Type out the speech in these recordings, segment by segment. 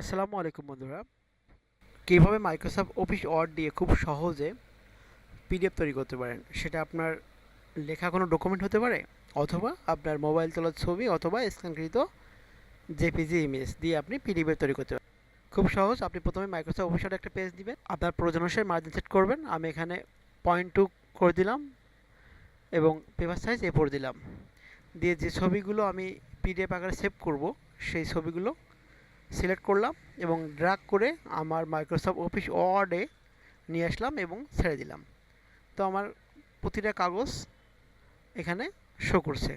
আসসালামু আলাইকুম বন্ধুরা। কীভাবে মাইক্রোসফট অফিস ওয়ার্ড দিয়ে খুব সহজে পিডিএফ তৈরি করতে পারেন? সেটা আপনার লেখা কোনো ডকুমেন্ট হতে পারে? অথবা আপনার মোবাইল তোলার ছবি অথবা স্ক্যানকৃত জেপিজি ইমেজ দিয়ে আপনি পিডিএফ তৈরি করতে পারেন। খুব সহজ, আপনি প্রথমে মাইক্রোসফট অফিস ওয়ার্ড একটা পেজ দিবেন। আপনার প্রয়োজন অনুসারে মার্জিন সেট করবেন। আমি এখানে পয়েন্ট টু করে দিলাম এবং পেপার সাইজ এ ফোর দিলাম। দিয়ে যে ছবিগুলো আমি পিডিএফ আকারে সেভ করব, সেই ছবিগুলো সিলেক্ট করলাম এবং ড্রাগ করে আমার মাইক্রোসফট অফিস ওয়ার্ডে নিয়ে আসলাম এবং ছেড়ে দিলাম। তো আমার প্রতিটা কাগজ এখানে শো করছে।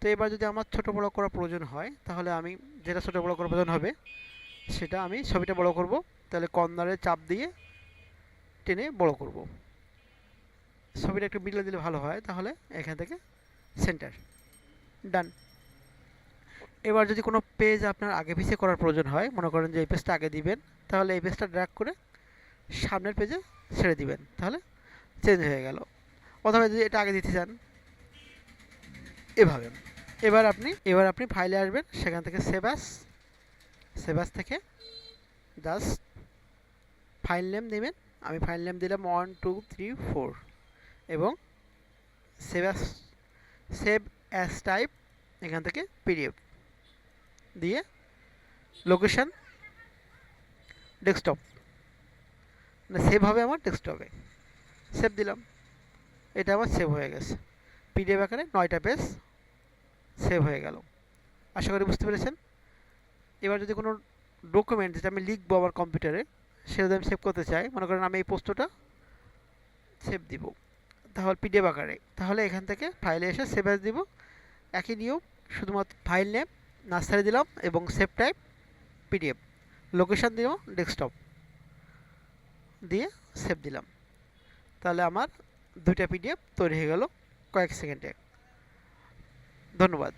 তো এবার যদি আমার ছোটো বড়ো করার প্রয়োজন হয়, তাহলে আমি যেটা ছোটো বড়ো করার প্রয়োজন হবে, সেটা আমি ছবিটা বড় করব। তাহলে কর্নারে চাপ দিয়ে টেনে বড় করব। ছবিটা একটু মিলে দিলে ভালো হয়, তাহলে এখান থেকে সেন্টার ডান এবার যদি কোনো পেজ আপনার আগে পিছিয়ে করার প্রয়োজন হয়, মনে করেন যে এই পেজটা আগে দিবেন, তাহলে এই পেজটা ড্র্যাগ করে সামনের পেজে ছেড়ে দিবেন, তাহলে চেঞ্জ হয়ে গেল। অথবা যদি এটা আগে দিতে চান, এভাবে। এবার আপনি এবার আপনি ফাইলে আসবেন, সেখান থেকে সেবাস সেবাস থেকে জাস্ট ফাইল নেম দেবেন। আমি ফাইল নেম দিলাম ওয়ান টু থ্রি ফোর এবং সেভাস সেভ অ্যাস টাইপ এখান থেকে পিডিএফ দিয়ে লোকেশান ডেস্কটপ মানে সেভ হবে আমার ডেস্কটপে সেভ দিলাম। এটা আমার সেভ হয়ে গেছে। পিডিএফ আকারে নয়টা পেজ সেভ হয়ে গেল। আশা করি বুঝতে পেরেছেন? এবার যদি কোনো ডকুমেন্ট যেটা আমি লিখব আমার কম্পিউটারে সেটা যদি আমি সেভ করতে চাই, মনে করেন আমি এই পোস্টটা সেভ দিব। তাহলে পিডিএফ আকারে। তাহলে এখান থেকে ফাইলে এসে সেভ অ্যাজ দিব। একই নিয়ম, শুধুমাত্র ফাইল নেম নার্সারি দিলাম এবং সেভ টাইপ পিডিএফ। লোকেশান দিলাম ডেস্কটপ। দিয়ে সেভ দিলাম। তাহলে আমার দুইটা পিডিএফ তৈরি হয়ে গেল কয়েক সেকেন্ডে। ধন্যবাদ।